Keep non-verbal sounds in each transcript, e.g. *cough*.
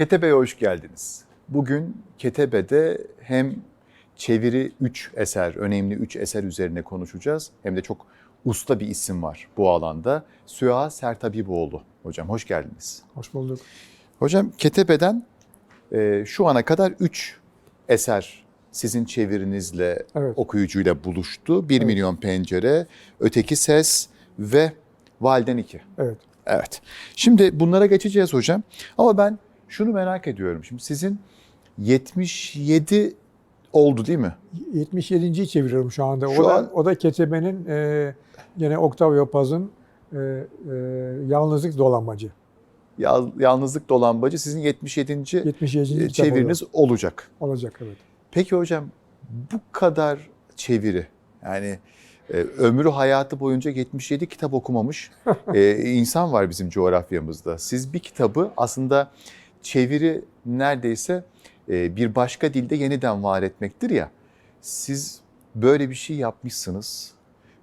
Ketebe'ye hoş geldiniz. Bugün Ketebe'de hem çeviri 3 eser, önemli 3 eser üzerine konuşacağız. Hem de çok usta bir isim var bu alanda. Süha Sertabiboğlu. Hocam hoş geldiniz. Hoş bulduk. Hocam Ketebe'den e, şu ana kadar 3 eser sizin çevirinizle, Evet. okuyucuyla buluştu. 1 Evet. milyon pencere, öteki ses ve Valden 2. Evet. Evet. Şimdi bunlara geçeceğiz hocam. Ama ben şunu merak ediyorum. Şimdi sizin 77 oldu değil mi? 77.yi çeviriyorum şu anda. Şu o, an- da, o da Ketebe'nin e, gene Octavio Paz'ın e, e, Yalnızlık Dolanmacı. Yal- Yalnızlık Dolambacı sizin 77. 77. e, çeviriniz olacak. olacak evet. Peki hocam bu kadar çeviri yani e, ömrü hayatı boyunca 77 kitap okumamış *laughs* e, insan var bizim coğrafyamızda. Siz bir kitabı aslında çeviri neredeyse e, bir başka dilde yeniden var etmektir ya. Siz böyle bir şey yapmışsınız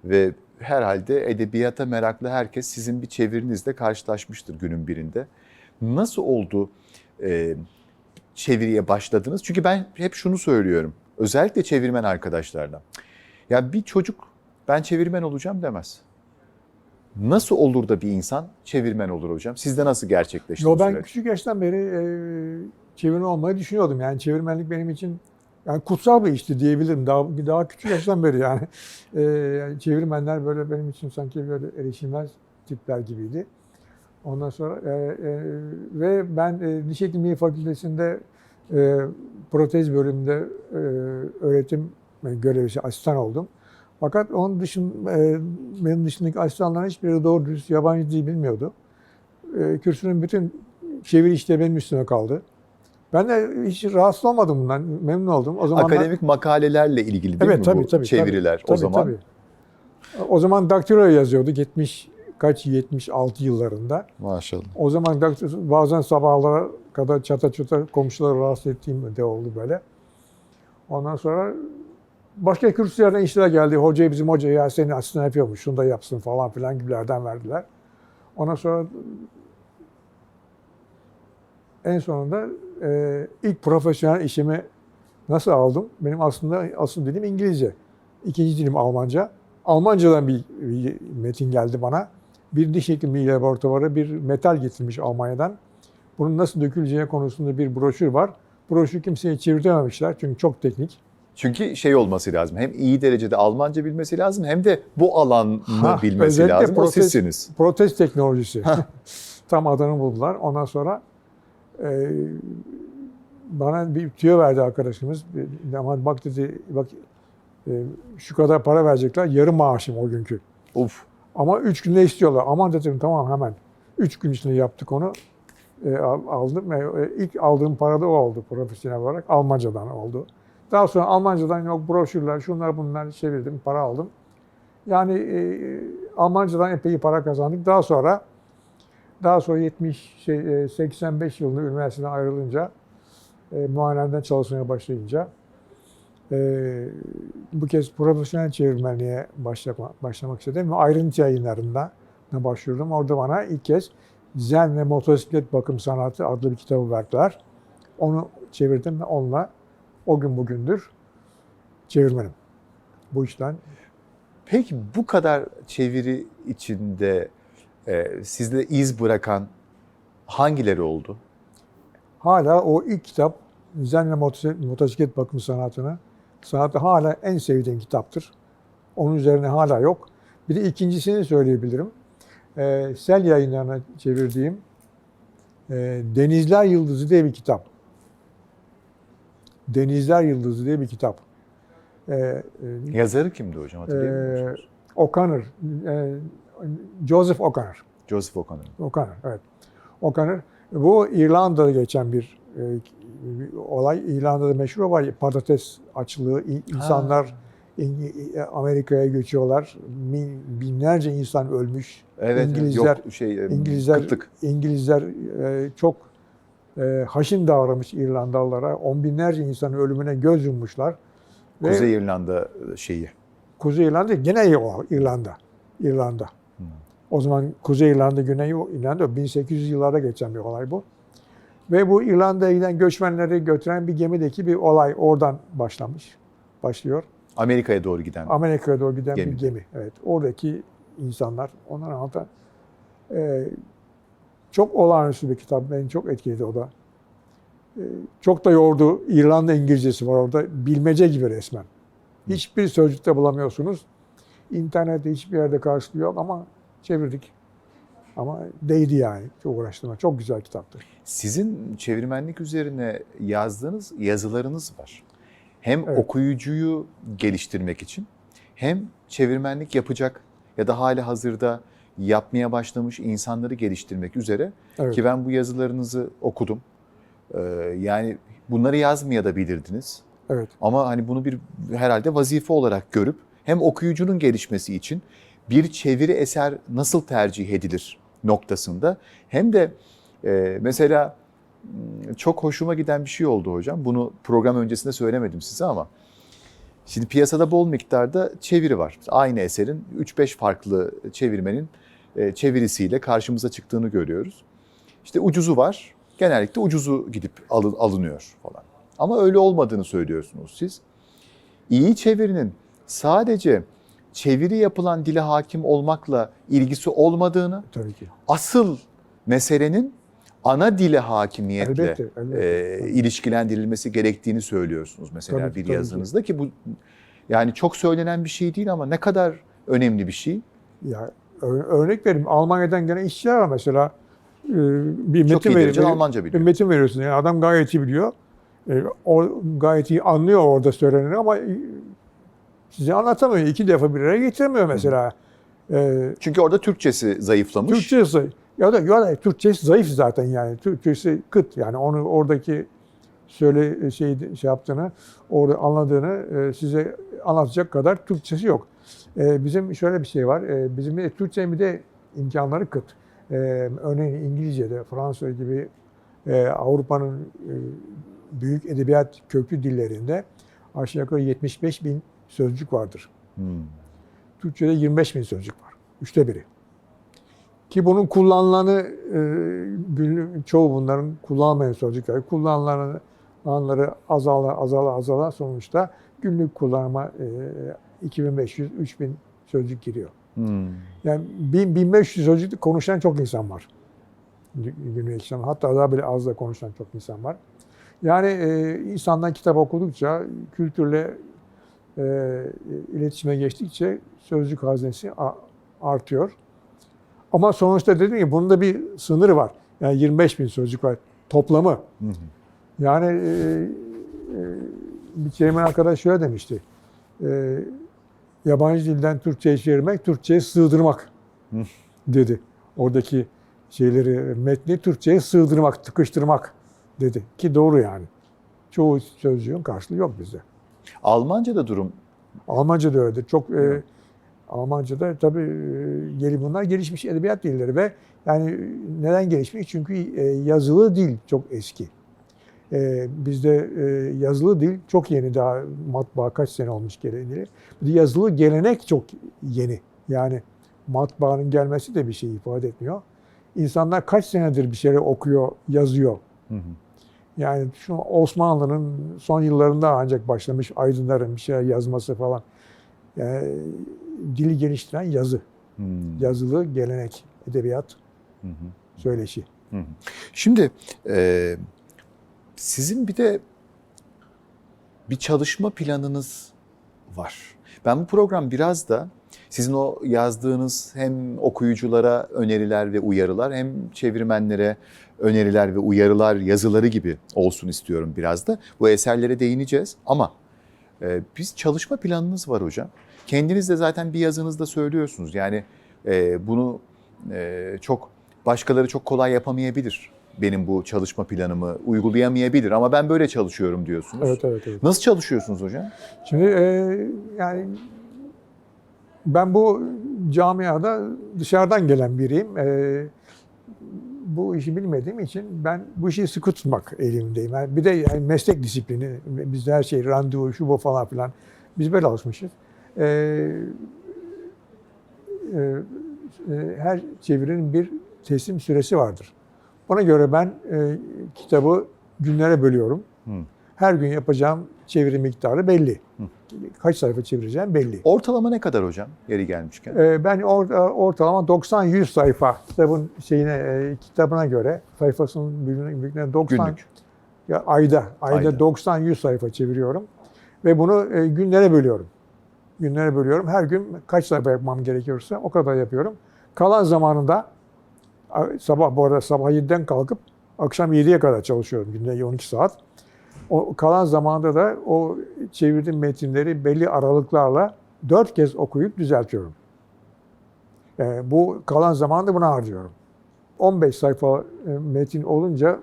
ve herhalde edebiyata meraklı herkes sizin bir çevirinizle karşılaşmıştır günün birinde. Nasıl oldu e, çeviriye başladınız? Çünkü ben hep şunu söylüyorum. Özellikle çevirmen arkadaşlardan. Ya bir çocuk ben çevirmen olacağım demez. Nasıl olur da bir insan çevirmen olur hocam? Sizde nasıl gerçekleşti Yo, ben süreç? küçük yaştan beri e, çevirmen olmayı düşünüyordum. Yani çevirmenlik benim için yani kutsal bir işti diyebilirim. Daha daha küçük yaştan beri yani. E, yani çevirmenler böyle benim için sanki böyle erişilmez tipler gibiydi. Ondan sonra e, e, ve ben e, Diş Hekimliği Fakültesi'nde e, protez bölümünde e, öğretim görevlisi asistan oldum. Fakat onun dışın e, benim dışındaki asistanların hiçbiri doğru dürüst yabancı dil bilmiyordu. E, kürsünün bütün çeviri işleri benim üstüme kaldı. Ben de hiç rahatsız olmadım bundan. Memnun oldum. O zaman Akademik makalelerle ilgili değil Evet, mi tabii, bu tabii, çeviriler o Tabii, zaman? tabii. O zaman daktilo yazıyorduk 70 kaç 76 yıllarında. Maşallah. O zaman daktilo, bazen sabahlara kadar çata çata komşuları rahatsız ettiğim de oldu böyle. Ondan sonra başka kürsülerden işler geldi. Hocaya bizim hoca ya senin asistan yapıyormuş şunu da yapsın falan filan gibilerden verdiler. Ondan sonra en sonunda e, ilk profesyonel işimi nasıl aldım? Benim aslında asıl dilim İngilizce. İkinci dilim Almanca. Almancadan bir, bir metin geldi bana. Bir diş hekimliği laboratuvarı bir metal getirmiş Almanya'dan. Bunun nasıl döküleceği konusunda bir broşür var. Broşür kimseye çevirtememişler çünkü çok teknik. Çünkü şey olması lazım. Hem iyi derecede Almanca bilmesi lazım hem de bu alanı Ha, bilmesi lazım. O protez- sizsiniz. Protez teknolojisi. *laughs* Tam adını buldular. Ondan sonra e, bana bir tüyo verdi arkadaşımız. Bir- Ama bak dedi, bak e, şu kadar para verecekler. Yarım maaşım o günkü. Uf. Ama üç günde istiyorlar. Aman dedim tamam hemen. Üç gün içinde yaptık onu. E, al- aldım. E, ilk aldığım para da o oldu profesyonel olarak. Almancadan oldu. Daha sonra Almancadan yok broşürler, şunlar bunlar çevirdim, para aldım. Yani e, Almancadan epey para kazandık. Daha sonra daha sonra 70 şey, e, 85 yılında üniversiteden ayrılınca e, muayeneden çalışmaya başlayınca e, bu kez profesyonel çevirmenliğe başlamak, başlamak istedim ve ayrıntı yayınlarında başvurdum. Orada bana ilk kez Zen ve Motosiklet Bakım Sanatı adlı bir kitabı verdiler. Onu çevirdim ve onunla o gün bugündür çevirmenim. Bu işten Peki bu kadar çeviri içinde e, sizde iz bırakan hangileri oldu? hala o ilk kitap Zen ve Motosiklet, Bakım Sanatı'nı sanatı hala en sevdiğim kitaptır. Onun üzerine hala yok. Bir de ikincisini söyleyebilirim. Ee, Sel yayınlarına çevirdiğim e, Denizler Yıldızı diye bir kitap. Denizler Yıldızı diye bir kitap. Ee, e, Yazarı kimdi hocam hatırlayabiliyor Ee, musunuz? O'Connor, e, Joseph O'Connor. Joseph O'Connor. O'Connor, evet. O'Connor. Bu İrlanda'da geçen bir, e, bir olay. İrlanda'da meşhur olay patates açlığı. İnsanlar İng- Amerika'ya göçüyorlar. Min- Binlerce insan ölmüş. Evet, İngilizler, yok şey, e, İngilizler, kıtlık. İngilizler e, çok e, haşin davranmış İrlandalılara. On binlerce insanın ölümüne göz yummuşlar. Ve Kuzey İrlanda şeyi. Kuzey İrlanda gene İrlanda. İrlanda. Hmm. O zaman Kuzey İrlanda, Güney İrlanda 1800 yıllarda geçen bir olay bu. Ve bu İrlanda'ya giden göçmenleri götüren bir gemideki bir olay oradan başlamış. Başlıyor. Amerika'ya doğru giden. Amerika'ya doğru giden Gemi. bir gemi. Evet. Oradaki insanlar onların altında e, çok olağanüstü bir kitap. Beni çok etkiledi o da. E, çok da yordu. İrlanda İngilizcesi var orada. Bilmece gibi resmen. Hiçbir sözcükte bulamıyorsunuz. İnternette hiçbir yerde karşılığı yok ama çevirdik. Ama değdi yani. Çok uğraştım. Çok güzel kitaptı. Sizin çevirmenlik üzerine yazdığınız yazılarınız var. Hem Evet. okuyucuyu geliştirmek için hem çevirmenlik yapacak ya da hali hazırda yapmaya başlamış insanları geliştirmek üzere Evet. ki ben bu yazılarınızı okudum. Ee, yani bunları yazmaya da bilirdiniz. Evet. Ama hani bunu bir herhalde vazife olarak görüp hem okuyucunun gelişmesi için bir çeviri eser nasıl tercih edilir noktasında hem de e, mesela m, çok hoşuma giden bir şey oldu hocam. Bunu program öncesinde söylemedim size ama şimdi piyasada bol miktarda çeviri var. Aynı eserin 3-5 farklı çevirmenin çevirisiyle karşımıza çıktığını görüyoruz. İşte ucuzu var. Genellikle ucuzu gidip alın, alınıyor falan. Ama öyle olmadığını söylüyorsunuz siz. İyi çevirinin sadece çeviri yapılan dile hakim olmakla ilgisi olmadığını, Tabii ki. asıl meselenin ana dile hakimiyetle Elbette. elbette. e, ilişkilendirilmesi gerektiğini söylüyorsunuz mesela Tabii bir tabii ki. yazınızda ki bu yani çok söylenen bir şey değil ama ne kadar önemli bir şey. Ya örnek vereyim. Almanya'dan gelen işçiler var mesela. Ee, bir Çok metin iyi verir- derecede Almanca bir biliyor. metin veriyorsun. Yani adam gayet iyi biliyor. Ee, o gayet iyi anlıyor orada söyleneni ama e, size anlatamıyor. İki defa bir araya getiremiyor mesela. Ee, Çünkü orada Türkçesi zayıflamış. Türkçesi ya da ya da Türkçesi zayıf zaten yani. Türkçesi kıt yani onu oradaki söyle şey şey yaptığını, orada anladığını e, size anlatacak kadar Türkçesi yok. E, bizim şöyle bir şey var. E, bizim de Türkçenin bir de imkanları kıt. E, örneğin İngilizce'de, Fransız gibi e, Avrupa'nın e, büyük edebiyat köklü dillerinde aşağı yukarı 75 bin sözcük vardır. Hmm. Türkçe'de 25 bin sözcük var. Üçte biri. Ki bunun kullanılanı, e, çoğu bunların kullanılmayan sözcükler. Kullanılanları azala azala azala sonuçta günlük kullanıma e, 2500-3000 sözcük giriyor. Hmm. Yani 1000 1500 sözcük konuşan çok insan var. Gü- Günlük insan. Hatta daha bile az da konuşan çok insan var. Yani e, insandan kitap okudukça, kültürle e, iletişime geçtikçe sözcük hazinesi a- artıyor. Ama sonuçta dedim ki bunun da bir sınırı var. Yani 25 bin sözcük var toplamı. Hı hı. Yani e, e, bir çevirmen arkadaş şöyle demişti. E, yabancı dilden Türkçe'ye çevirmek, Türkçe'ye sığdırmak dedi. Oradaki şeyleri, metni Türkçe'ye sığdırmak, tıkıştırmak dedi. Ki doğru yani. Çoğu sözcüğün karşılığı yok bizde. Almanca'da durum Almanca da öyle. Çok e. Almanca'da tabii e, geli bunlar gelişmiş edebiyat dilleri ve yani neden gelişmiş? Çünkü e, yazılı dil çok eski. E, bizde e, yazılı dil çok yeni daha matbaa kaç sene olmuş geleli. Bir de yazılı gelenek çok yeni. Yani matbaanın gelmesi de bir şey ifade etmiyor. İnsanlar kaç senedir bir şeyler okuyor, yazıyor. Hı hı. Yani şu Osmanlı'nın son yıllarında ancak başlamış aydınların bir şeyler yazması falan. Yani dili geliştiren yazı. Hmm. Yazılı gelenek, edebiyat, Hı hı. söyleşi. Hı hı. Şimdi e, sizin bir de bir çalışma planınız var. Ben bu program biraz da sizin o yazdığınız hem okuyuculara öneriler ve uyarılar hem çevirmenlere öneriler ve uyarılar yazıları gibi olsun istiyorum biraz da. Bu eserlere değineceğiz ama e, biz çalışma planınız var hocam. Kendiniz de zaten bir yazınızda söylüyorsunuz. Yani e, bunu e, çok başkaları çok kolay yapamayabilir. Benim bu çalışma planımı uygulayamayabilir ama ben böyle çalışıyorum diyorsunuz. Evet, evet, evet. Nasıl çalışıyorsunuz hocam? Şimdi e, yani ben bu camiada dışarıdan gelen biriyim. E, bu işi bilmediğim için ben bu işi sıkı tutmak elimdeyim. Yani bir de yani meslek disiplini, bizde her şey randevu, şu bu falan filan. Biz böyle alışmışız. E, e, e, her çevirinin bir teslim süresi vardır. Ona göre ben e, kitabı günlere bölüyorum. Hı. Her gün yapacağım çeviri miktarı belli. Hı. Kaç sayfa çevireceğim belli. Ortalama ne kadar hocam yeri gelmişken? E, ben or- ortalama 90-100 sayfa kitabın şeyine e, kitabına göre sayfasının büyüklüğüne büyüklüğüne 90 Günlük. ya ayda ayda, Ayda. 90-100 sayfa çeviriyorum ve bunu e, günlere bölüyorum. Günlere bölüyorum. Her gün kaç sayfa yapmam gerekiyorsa o kadar yapıyorum. Kalan zamanında sabah bu arada sabah 7'den kalkıp akşam 7'ye kadar çalışıyorum günde 12 saat. O kalan zamanda da o çevirdiğim metinleri belli aralıklarla dört kez okuyup düzeltiyorum. E, bu kalan zamanı buna harcıyorum. 15 sayfa e, metin olunca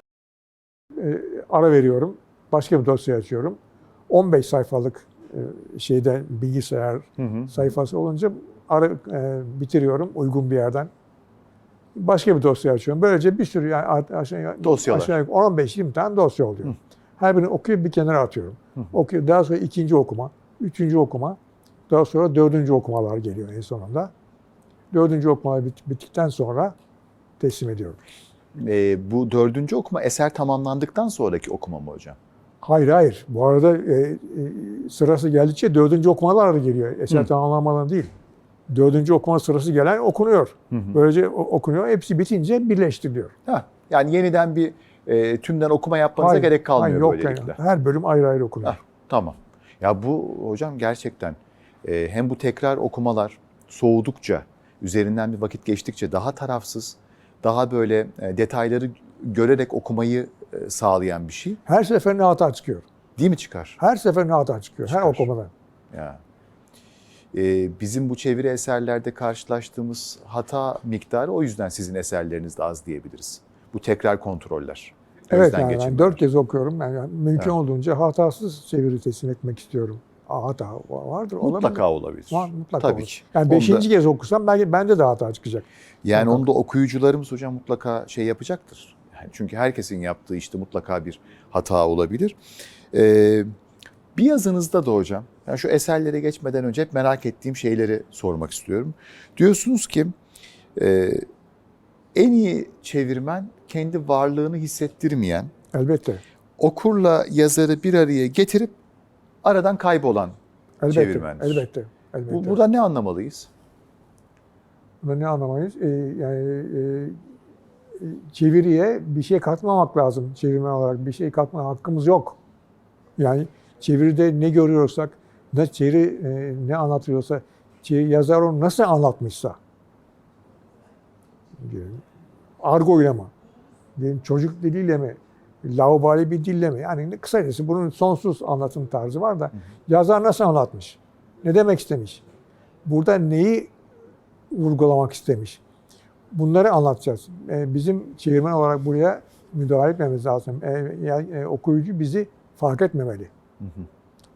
e, ara veriyorum. Başka bir dosya açıyorum. 15 sayfalık e, şeyde bilgisayar Hı hı. sayfası olunca ara bitiriyorum uygun bir yerden. Başka bir dosya açıyorum. Böylece bir sürü yani aşağı, Dosyalar. aşağı yukarı 15-20 tane dosya oluyor. Hı. Her birini okuyup bir kenara atıyorum. Hı. Okuyor. Daha sonra ikinci okuma, üçüncü okuma, daha sonra dördüncü okumalar geliyor en sonunda. Dördüncü okuma bit- bittikten sonra teslim ediyorum. Ee, bu dördüncü okuma eser tamamlandıktan sonraki okuma mı hocam? Hayır hayır. Bu arada e, e, sırası geldikçe dördüncü okumalar da geliyor. Eser Hı. tamamlamadan değil. Dördüncü okuma sırası gelen okunuyor. Hı hı. Böylece okunuyor. Hepsi bitince birleştiriliyor. Ha, yani yeniden bir e, tümden okuma yapmanıza Hayır, gerek kalmıyor hayır, yok böylelikle. yani. Her bölüm ayrı ayrı okunuyor. Ah, Tamam. Ya bu hocam gerçekten e, hem bu tekrar okumalar soğudukça, üzerinden bir vakit geçtikçe daha tarafsız, daha böyle e, detayları görerek okumayı e, sağlayan bir şey. Her seferinde hata çıkıyor. Değil mi çıkar? Her seferinde hata çıkıyor. Her Çıkar. okumadan. Ya. E, bizim bu çeviri eserlerde karşılaştığımız hata miktarı o yüzden sizin eserlerinizde az diyebiliriz. Bu tekrar kontroller. Evet yani ben dört kez okuyorum. Yani, mümkün Evet. olduğunca hatasız çeviri teslim etmek istiyorum. Hata vardır. Mutlaka olabilir. Var, mutlaka Tabii olur. ki. Yani Onu da- beşinci kez okusam belki bende de hata çıkacak. Yani Mutlaka. onu da okuyucularımız hocam mutlaka şey yapacaktır. Yani çünkü herkesin yaptığı işte mutlaka bir hata olabilir. Ee, bir yazınızda da hocam, yani şu eserlere geçmeden önce hep merak ettiğim şeyleri sormak istiyorum. Diyorsunuz ki e, en iyi çevirmen kendi varlığını hissettirmeyen, Elbette. okurla yazarı bir araya getirip aradan kaybolan. Elbette. Çevirmendir. Elbette. elbette. Bu, burada ne anlamalıyız? Bunda ne anlamayız? Ee, yani e, e, çeviriye bir şey katmamak lazım çevirmen olarak. Bir şey katma hakkımız yok. Yani çeviride ne görüyorsak, ne çeviri e, ne anlatıyorsa, yazar onu nasıl anlatmışsa. Diyelim, argoyla mı? Diyelim, çocuk diliyle mi? Laubali bir dille mi? Yani kısacası bunun sonsuz anlatım tarzı var da yazar nasıl anlatmış? Ne demek istemiş? Burada neyi vurgulamak istemiş. Bunları anlatacağız. E, Bizim çevirmen olarak buraya müdahale etmemiz lazım. E, yani, okuyucu bizi fark etmemeli.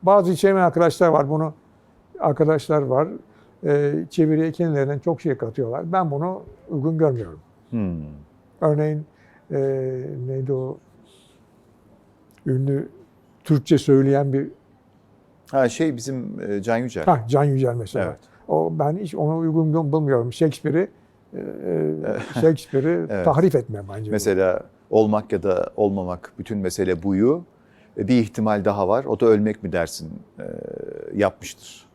Bazı çevirmen arkadaşlar var. Bunu arkadaşlar var. E, Çeviriye kendilerinden çok şey katıyorlar. Ben bunu uygun görmüyorum. Hmm. Örneğin e, neydi o ünlü Türkçe söyleyen bir Ha şey bizim e, Can Yücel. ha, Can Yücel mesela. Evet. O ben hiç onu uygun bulmuyorum. Shakespeare'i e, e, Shakespeare'i *laughs* Evet. tahrif etme bence. bu. Mesela olmak ya da olmamak bütün mesele buyu. E, Bir ihtimal daha var. O da ölmek mi dersin e, yapmıştır.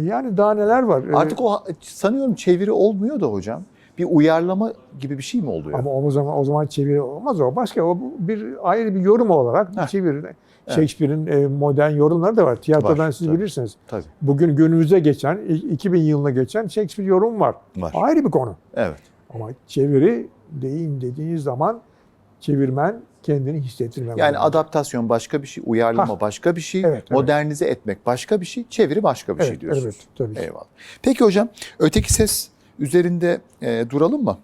Yani daha neler var? E, Artık o sanıyorum çeviri olmuyor da hocam. Bir uyarlama gibi bir şey mi oluyor? ama o zaman o zaman çeviri olmaz o. Başka o bir ayrı bir yorum olarak bir çeviri. Shakespeare'in modern yorumları da var. Tiyatrodan Var, siz tabii. bilirsiniz. Tabii Bugün günümüzde geçen, i- 2000 yılına geçen Shakespeare yorum var. var. Ayrı bir konu. Evet. Ama çeviri deyin dediğiniz zaman çevirmen kendini hissettirmemeli. Yani adaptasyon başka bir şey, uyarlama Ha. başka bir şey, Evet, evet. modernize etmek başka bir şey, çeviri başka bir şey evet, diyorsunuz. evet, tabii ki. Eyvallah. Peki hocam öteki ses üzerinde e, duralım mı?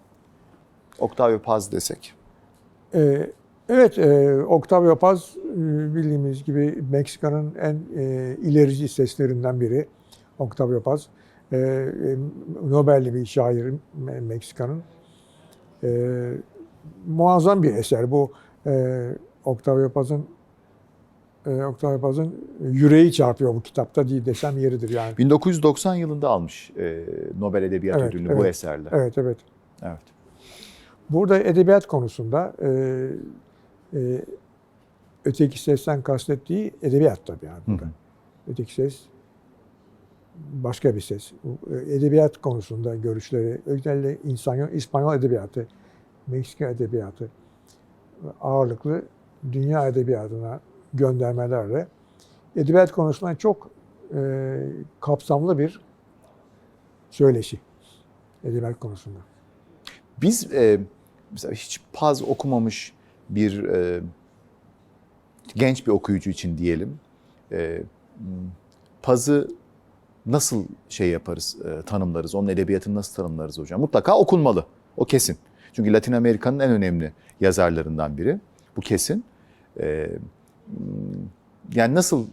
Octavio Paz desek. Ee, evet, e, Octavio Paz e, bildiğimiz gibi Meksika'nın en e, ilerici seslerinden biri. Octavio Paz. E, e, Nobel'li bir şair Me- Meksika'nın. E, muazzam bir eser bu. E, Octavio Paz'ın e, Octavio Paz'ın yüreği çarpıyor bu kitapta diye desem yeridir yani. 1990 yılında almış e, Nobel Edebiyat Evet, Ödülünü bu evet. eserle. Evet, evet. Evet. Burada edebiyat konusunda e, e, öteki sesten kastettiği edebiyat tabii yani burada. Hı hı. Öteki ses başka bir ses. Bu, e, Edebiyat konusunda görüşleri, özellikle İspanyol, İspanyol edebiyatı, Meksika edebiyatı ağırlıklı dünya edebiyatına göndermelerle edebiyat konusunda çok e, kapsamlı bir söyleşi edebiyat konusunda. Biz e, mesela hiç paz okumamış bir e, genç bir okuyucu için diyelim. E, pazı nasıl şey yaparız, e, tanımlarız? Onun edebiyatını nasıl tanımlarız hocam? Mutlaka okunmalı. O kesin. Çünkü Latin Amerika'nın en önemli yazarlarından biri. Bu kesin. E, yani nasıl e,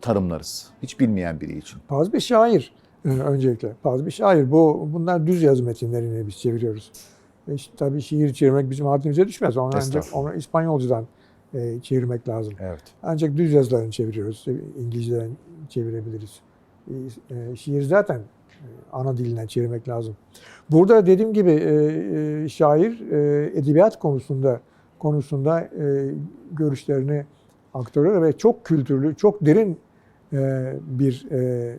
tanımlarız? Hiç bilmeyen biri için. Paz bir şair e, öncelikle. Paz bir şair. Bu bunlar düz yazı metinlerini biz çeviriyoruz. E tabii şiir çevirmek bizim haddimize düşmez. Onu ancak onu İspanyolcadan e, çevirmek lazım. Evet. Ancak düz yazılarını çeviriyoruz. İngilizceden çevirebiliriz. E, e, şiir zaten ana dilinden çevirmek lazım. Burada dediğim gibi e, e, şair e, edebiyat konusunda konusunda e, görüşlerini aktarıyor ve çok kültürlü, çok derin e, bir e,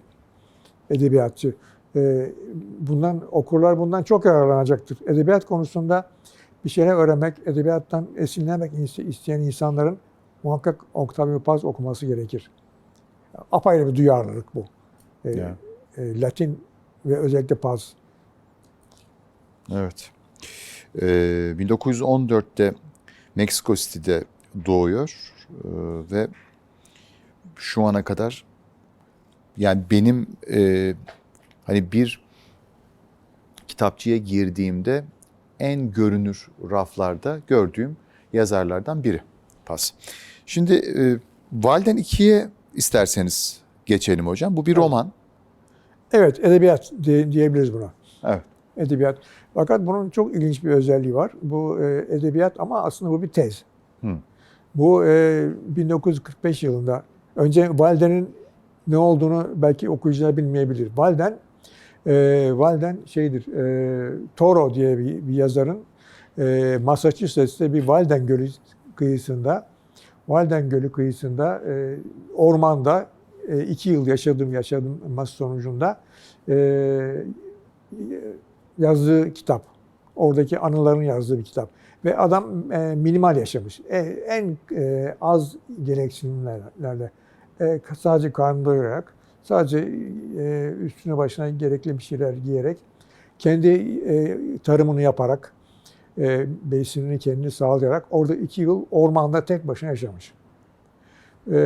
edebiyatçı. E, bundan okurlar bundan çok yararlanacaktır. Edebiyat konusunda bir şeyler öğrenmek, edebiyattan esinlenmek iste- isteyen insanların muhakkak Octavio Paz okuması gerekir. Apayrı bir duyarlılık bu. E, e, Latin ve özellikle Paz. Evet. Ee, 1914'te Meksiko City'de doğuyor Ee, ve şu ana kadar yani benim e, hani bir kitapçıya girdiğimde en görünür raflarda gördüğüm yazarlardan biri Pas. Şimdi e, Valden 2'ye isterseniz geçelim hocam. Bu bir Evet. roman. Evet, edebiyat diye- diyebiliriz buna. Evet. Edebiyat. Fakat bunun çok ilginç bir özelliği var. Bu e, edebiyat ama aslında bu bir tez. Hı. Bu e, 1945 yılında önce Walden'in ne olduğunu belki okuyucular bilmeyebilir. Walden e, Walden şeydir. E, Toro diye bir, bir yazarın e, Massachusetts'te bir Walden Gölü kıyısında Walden Gölü kıyısında e, ormanda e, iki yıl yaşadım yaşadım mas sonucunda e, yazdığı kitap. Oradaki anılarını yazdığı bir kitap. Ve adam e, minimal yaşamış. E, en az gereksinimlerle sadece karnını doyurarak, sadece üstüne başına gerekli bir şeyler giyerek, kendi tarımını yaparak, besinini kendini sağlayarak orada iki yıl ormanda tek başına yaşamış. E,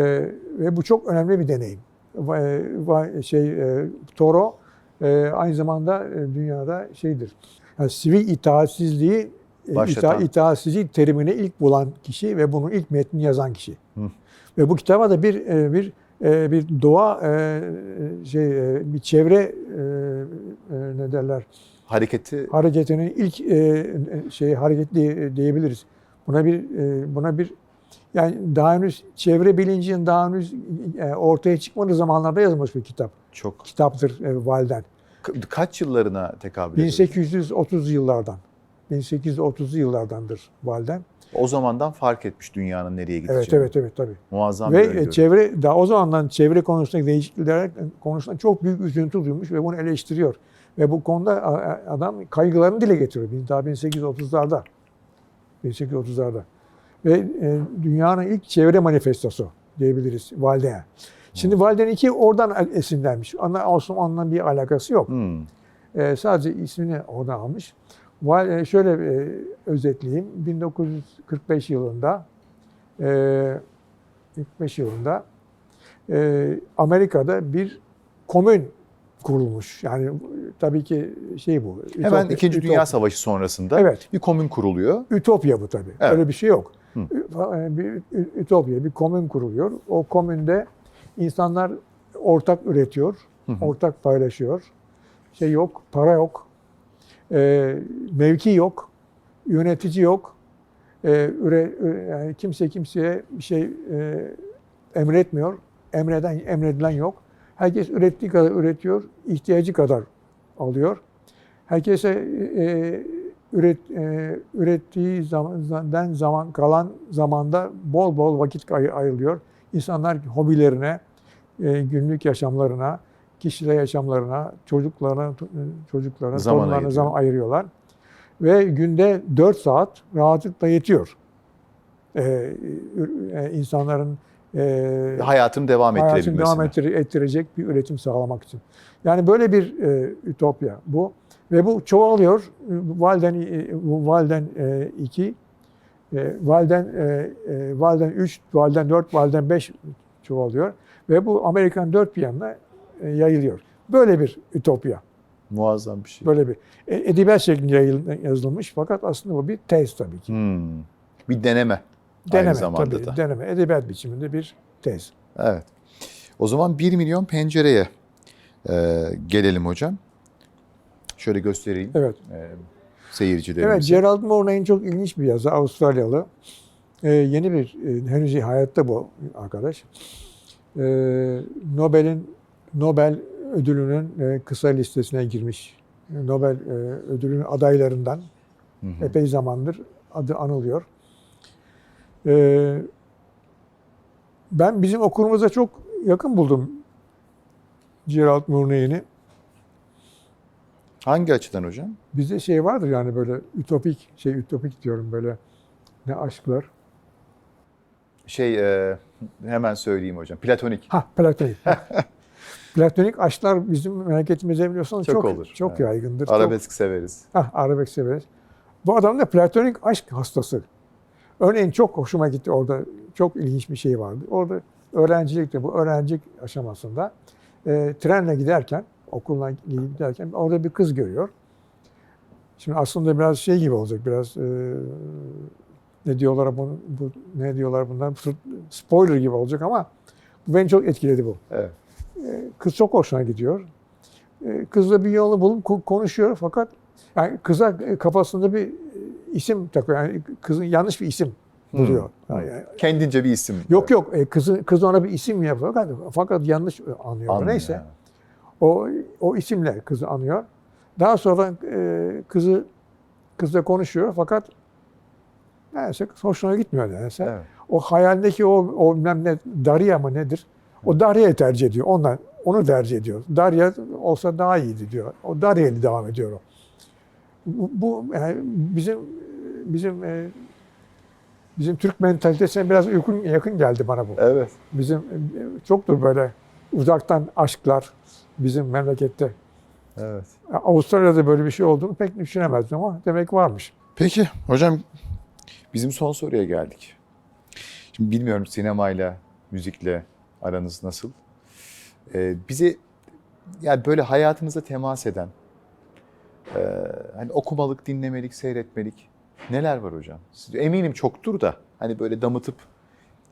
ve bu çok önemli bir deneyim. Va- şey e, Toro e, aynı zamanda e, dünyada şeydir. Yani sivil itaatsizliği e, Başlatan. ita, itaatsizlik terimini ilk bulan kişi ve bunun ilk metnini yazan kişi. Hı. Ve bu kitaba da bir e, bir e, bir doğa e, şey e, bir çevre e, e, ne derler Hareketi hareketinin ilk e, şey hareketli diyebiliriz. Buna bir e, buna bir yani daha henüz çevre bilincinin daha henüz e, ortaya çıkmadığı zamanlarda yazılmış bir kitap. çok Kitaptır e, Walden. Ka- kaç yıllarına tekabül ediyor? 1830 yıllardan. 1830'lu yıllardandır Walden. O zamandan fark etmiş dünyanın nereye gideceğini. Evet evet evet tabii. Muazzam bir Ve öngörü. e, çevre daha o zamandan çevre konusundaki değişiklikler konusunda çok büyük üzüntü duymuş ve bunu eleştiriyor. Ve bu konuda adam kaygılarını dile getiriyor. Biz Daha 1830'larda. 1830'larda. Ve e, dünyanın ilk çevre manifestosu diyebiliriz Valde'ye. Şimdi Valde'nin iki oradan esinlenmiş. Onunla Osmanlı'nın bir alakası yok. Hmm. E, sadece ismini oradan almış. Val- e, şöyle e, özetleyeyim. 1945 yılında e, 45 yılında e, Amerika'da bir komün kurulmuş. Yani tabii ki şey bu. Hemen ütopya- İkinci Dünya. Savaşı sonrasında Evet. bir komün kuruluyor. Ütopya bu tabii. Evet. Öyle bir şey yok. Hı. Ü- Bir ütopya, bir komün kuruluyor. O komünde insanlar ortak üretiyor, Hı hı. ortak paylaşıyor. Şey yok, para yok, e, mevki yok, yönetici yok. E, üre, üre- yani kimse kimseye bir şey e, emretmiyor. Emreden emredilen yok. Herkes ürettiği kadar üretiyor, ihtiyacı kadar alıyor. Herkese e, üret, e, ürettiği zamandan zaman kalan zamanda bol bol vakit ay- ayrılıyor. İnsanlar hobilerine, e, günlük yaşamlarına, kişisel yaşamlarına, çocuklarına, çocuklarına, Zaman torunlarına ayırıyor. zaman ayırıyorlar. Ve günde 4 saat rahatlıkla yetiyor. E, e, insanların e, Hayatını devam hayatını ettirebilmesine. devam ettir- ettirecek bir üretim sağlamak için. Yani böyle bir e, ütopya bu. Ve bu çoğalıyor. Valden e, Valden 2, e, Valden e, e, Valden 3, Valden 4, Valden 5 çoğalıyor. Ve bu Amerikan dört bir yanına yayılıyor. Böyle bir ütopya. Muazzam bir şey. Böyle bir edebiyat şeklinde yazılmış fakat aslında bu bir tez tabii ki. Hmm. Bir deneme. Deneme Aynı zamanda tabii. da. Deneme. Edebiyat biçiminde bir tez. Evet. O zaman 1 milyon pencereye e, gelelim hocam. Şöyle göstereyim Evet. e, seyircilerimize. Evet, Gerald Mornay'ın çok ilginç bir yazı, Avustralyalı. Ee, yeni bir, e, henüz hayatta bu arkadaş. Ee, Nobel'in Nobel ödülünün e, kısa listesine girmiş. Nobel e, ödülünün adaylarından Hı hı. epey zamandır adı anılıyor. Ee, ben bizim okulumuza çok yakın buldum Gerald Mornay'ini. Hangi açıdan hocam? Bizde şey vardır yani böyle ütopik, şey ütopik diyorum böyle ne aşklar. Şey e, hemen söyleyeyim hocam. Platonik. Ha platonik. *laughs* platonik aşklar bizim memleketimizde biliyorsunuz Çok çok, olur, çok evet. yaygındır. Arabesk severiz. Çok, ha, arabesk severiz. Bu adam da platonik aşk hastası. Örneğin çok hoşuma gitti orada çok ilginç bir şey vardı. Orada öğrencilikte bu öğrencilik aşamasında e, trenle giderken okuluna giderken orada bir kız görüyor. Şimdi aslında biraz şey gibi olacak biraz e, ne diyorlar bunu bu ne diyorlar bundan spoiler gibi olacak ama bu beni çok etkiledi bu. Evet. E, Kız çok hoşuna gidiyor. E, Kızla bir yolunu bulup ko- konuşuyor fakat yani kıza e, kafasında bir e, isim takıyor. Yani kızın yanlış bir isim buluyor. Hmm. Yani- Kendince bir isim. Yok yok e, kızı kız ona bir isim yapıyor fakat, fakat yanlış anlıyor. Anlıyor. Neyse o o isimle kızı anıyor. Daha sonra e, kızı kızla konuşuyor fakat neyse hoşuna gitmiyor neyse. Evet. O hayalindeki o, o bilmem ne Darya mı nedir? O Darya'yı tercih ediyor. Ondan onu tercih ediyor. Darya olsa daha iyiydi diyor. O Darya'yla devam ediyor o. Bu, bu yani bizim bizim e, bizim Türk mentalitesine biraz yakın, yakın geldi bana bu. Evet. Bizim e, çoktur böyle uzaktan aşklar bizim memlekette. Evet. Avustralya'da böyle bir şey olduğunu pek düşünemezdim ama demek varmış. Peki hocam bizim son soruya geldik. Şimdi bilmiyorum sinemayla, müzikle aranız nasıl? Ee, bizi yani böyle hayatınıza temas eden, e, hani okumalık, dinlemelik, seyretmelik neler var hocam? Siz, eminim çoktur da hani böyle damıtıp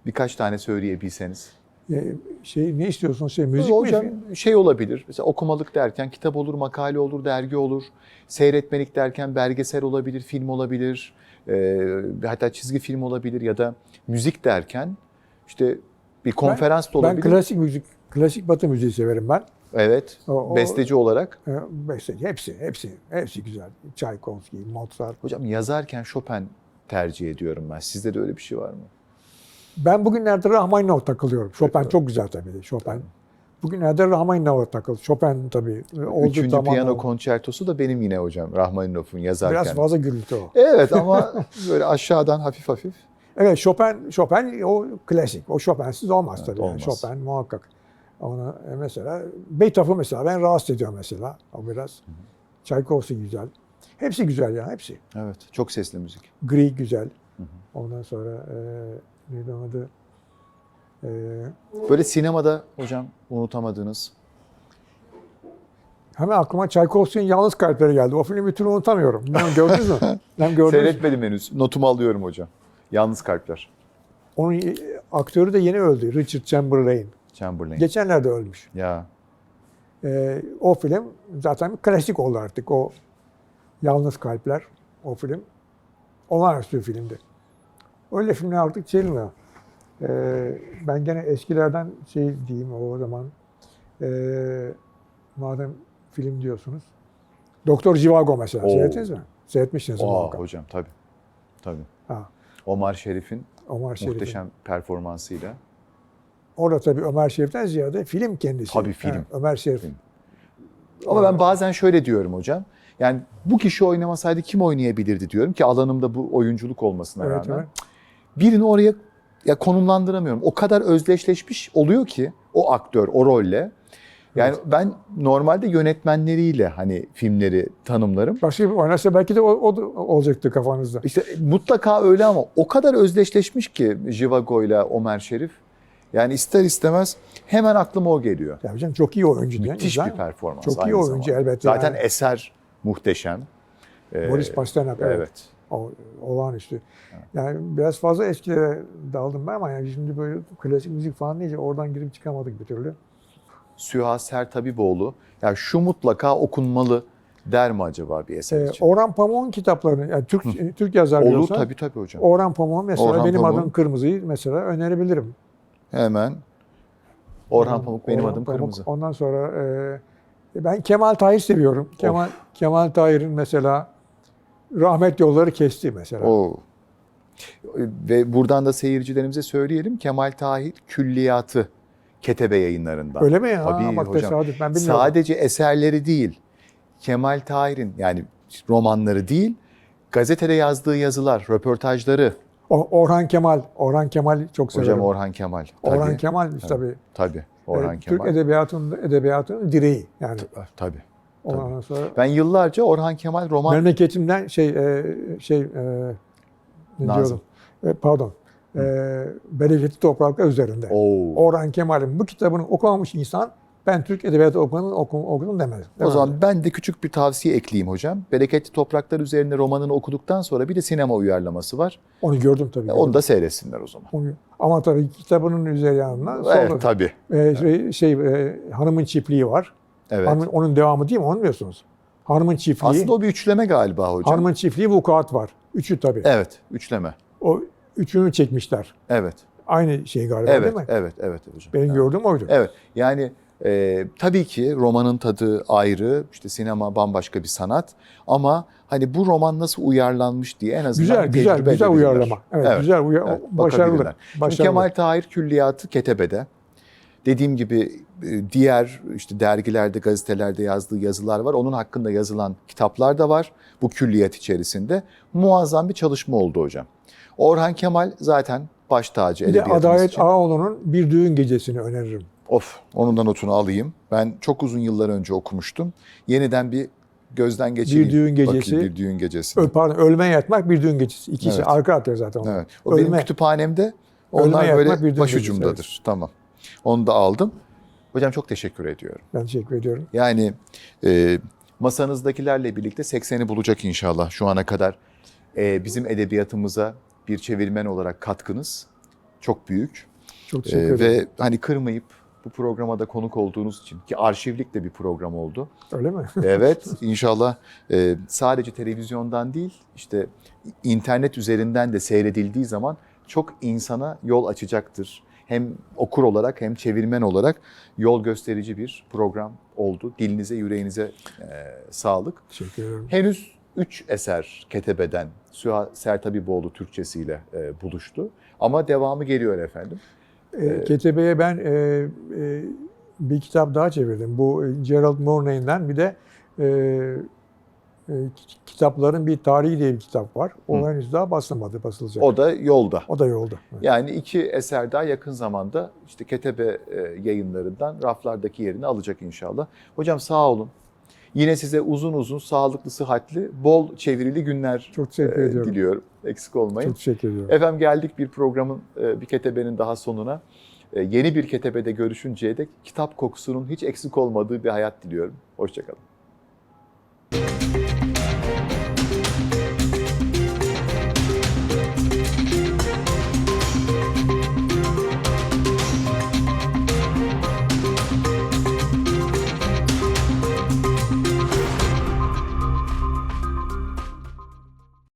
birkaç tane söyleyebilseniz. E, şey ne istiyorsunuz şey müzik hocam mi? şey olabilir. Mesela okumalık derken kitap olur, makale olur, dergi olur. Seyretmelik derken belgesel olabilir, film olabilir. e, hatta çizgi film olabilir ya da müzik derken işte bir konferans da Ben olabilir. klasik müzik, klasik batı müziği severim ben. evet. O- o- besteci olarak. E, besteci, hepsi, hepsi, hepsi güzel. Tchaikovsky, Mozart. Hocam yazarken Chopin tercih ediyorum ben. Sizde de öyle bir şey var mı? Ben bugünlerde Rahmaninov takılıyorum. Chopin çok güzel tabii Chopin. Bugünlerde Rahmaninov'a takıl. Chopin tabii. e, Oldu Üçüncü tamam piyano konçertosu da benim yine hocam Rahmaninov'un yazarken. Biraz fazla gürültü o. Evet ama böyle aşağıdan hafif hafif. Evet Chopin, Chopin o klasik. O Chopin'siz olmaz Evet, tabii. Yani. olmaz. Chopin muhakkak. Ona e, mesela Beethoven mesela ben rahatsız ediyor mesela. O biraz. Tchaikovsky güzel. Hepsi güzel ya hepsi. Evet. Çok sesli müzik. Grieg güzel. hı. Ondan sonra e, neydi onun adı? E, Böyle sinemada hocam unutamadığınız. hemen aklıma Tchaikovsky'nin Yalnız Kalpleri geldi. O filmi bir türlü unutamıyorum. Bilmiyorum, gördünüz mü? *laughs* Hem gördünüz? Seyretmedim henüz. Notumu alıyorum hocam. Yalnız Kalpler. Onun e, aktörü de yeni öldü. Richard Chamberlain. Chamberlain. Geçenlerde ölmüş. Ya Ee, o film zaten bir klasik oldu artık. O Yalnız Kalpler, o film. Olağanüstü bir filmdi. Öyle filmler artık çekilmiyor. Ee, ben gene eskilerden şey diyeyim o zaman. Ee, madem film diyorsunuz. Doktor Jivago mesela. Oo. Seyrettiniz mi? Seyretmişsiniz Aa, hocam tabii. Tabii. Ha, Omar Şerif'in Ömer Şerif'in. muhteşem performansıyla. Orada tabii Ömer Şerif'ten ziyade film kendisi. Tabii film. Ha, Ömer Şerif. Film. Ama ben bazen şöyle diyorum hocam. Yani bu kişi oynamasaydı kim oynayabilirdi diyorum ki alanımda bu oyunculuk olmasına Evet, rağmen. evet. Birini oraya ya konumlandıramıyorum. O kadar özdeşleşmiş oluyor ki o aktör o rolle. Yani ben normalde yönetmenleriyle hani filmleri tanımlarım. Başka bir oynarsa belki de o, o olacaktı kafanızda. İşte mutlaka öyle ama o kadar özdeşleşmiş ki Jivago ile Ömer Şerif. Yani ister istemez hemen aklıma o geliyor. Ya hocam çok iyi oyuncu? Müthiş Güzel. bir performans. Çok iyi oyuncu zamanda. elbette Zaten yani. eser muhteşem. Ee, Boris Pasternak evet. Evet. Olağanüstü. Yani biraz fazla eskilere daldım ben ama yani şimdi böyle klasik müzik falan deyince oradan girip çıkamadık bir türlü. Süha Sertabiboğlu. Ya şu mutlaka okunmalı der mi acaba bir eser Ee, için? Orhan Pamuk'un kitaplarını, yani Türk Türk yazar Olur diyorsan, tabii tabii hocam. Orhan Pamuk'un mesela Orhan Benim Pamuk'un- Adım Kırmızı'yı mesela önerebilirim. Hemen. Orhan Pamuk benim Orhan adım Pamuk. kırmızı. Ondan sonra e, ben Kemal Tahir seviyorum. Kemal Kemal Tahir'in mesela rahmet yolları kesti mesela. Oo. Ve buradan da seyircilerimize söyleyelim. Kemal Tahir külliyatı Ketebe yayınlarından. Öyle mi ya? Tabii Bak hocam. tesadüf ben bilmiyorum. Sadece eserleri değil, Kemal Tahir'in yani romanları değil, gazetede yazdığı yazılar, röportajları. O- Orhan Kemal, Orhan Kemal çok severim. Hocam Orhan Kemal. Tabii, Orhan Kemal tabii. Tabii. Orhan Kemal. Türk edebiyatının edebiyatının direği yani. Tabii. Ondan sonra Ben yıllarca Orhan Kemal roman memleketimden şey e, şey e, ne Nazım. diyorum? E, pardon. E, bereketli topraklar üzerinde. Oo. Orhan Kemal'in bu kitabını okumamış insan ben Türk edebiyatı okudum, okudum, okudum demez. O zaman ben de küçük bir tavsiye ekleyeyim hocam. Bereketli Topraklar üzerine romanını okuduktan sonra bir de sinema uyarlaması var. Onu gördüm tabii. E, Onu da seyretsinler o zaman. Onu- Ama tabii kitabının üzerinden sonra Evet tabii. e, şey, şey e, hanımın çiftliği var. Evet. Hanımın, onun devamı değil mi? Onu biliyorsunuz. Hanımın çiftliği. Aslında o bir üçleme galiba hocam. Hanımın çiftliği vukuat var. Üçü tabii. Evet, üçleme. O üçünü çekmişler. Evet. Aynı şey galiba Evet, değil mi? evet, evet hocam. Benim evet. gördüğüm oydu. Evet. Yani e, tabii ki romanın tadı ayrı, işte sinema bambaşka bir sanat ama hani bu roman nasıl uyarlanmış diye en azından Güzel, güzel, güzel uyarlama. Evet, Evet, güzel uyar, evet, başarılı. başarılı. Kemal Tahir Külliyatı Ketebe'de. Dediğim gibi e, diğer işte dergilerde, gazetelerde yazdığı yazılar var. Onun hakkında yazılan kitaplar da var bu külliyat içerisinde. Muazzam bir çalışma oldu hocam. Orhan Kemal zaten baş tacı bir de Adalet için. Ağaoğlu'nun Bir Düğün Gecesi'ni öneririm. Of, onun da notunu alayım. Ben çok uzun yıllar önce okumuştum. Yeniden bir gözden geçireyim. Bir Düğün Gecesi. Bakayım, bir düğün gecesi. Ö, pardon, Ölme Yatmak Bir Düğün Gecesi. İkisi Evet. arka arkaya zaten. onlar. Evet. O benim Ölme. kütüphanemde. Onlar Ölme böyle Yatmak, Bir başucumdadır. Tamam. Onu da aldım. Hocam çok teşekkür ediyorum. Ben teşekkür ediyorum. Yani e, masanızdakilerle birlikte 80'i bulacak inşallah şu ana kadar. E, bizim edebiyatımıza bir çevirmen olarak katkınız çok büyük. Çok E, teşekkür ederim. ve hani kırmayıp bu programa da konuk olduğunuz için ki arşivlik de bir program oldu. Öyle mi? *laughs* Evet inşallah e, sadece televizyondan değil işte internet üzerinden de seyredildiği zaman çok insana yol açacaktır. Hem okur olarak hem çevirmen olarak yol gösterici bir program oldu. Dilinize yüreğinize e, sağlık. teşekkür ederim. Henüz 3 eser Ketebe'den Süha Sertabiboğlu Türkçesiyle e, buluştu. Ama devamı geliyor efendim. E, Ketebe'ye ben e, e, bir kitap daha çevirdim. Bu e, Gerald Mornay'den bir de e, e, kitapların bir tarihi diye bir kitap var. O Hı. henüz daha basılmadı, basılacak. O da yolda. O da yolda. Evet. Yani iki eser daha yakın zamanda işte Ketebe e, yayınlarından raflardaki yerini alacak inşallah. Hocam sağ olun. Yine size uzun uzun, sağlıklı, sıhhatli, bol çevirili günler Çok teşekkür e, ediyorum. diliyorum. Eksik olmayın. Çok teşekkür ediyorum. Efendim geldik bir programın, e, bir ketebenin daha sonuna. E, Yeni bir ketebede görüşünceye dek kitap kokusunun hiç eksik olmadığı bir hayat diliyorum. Hoşçakalın.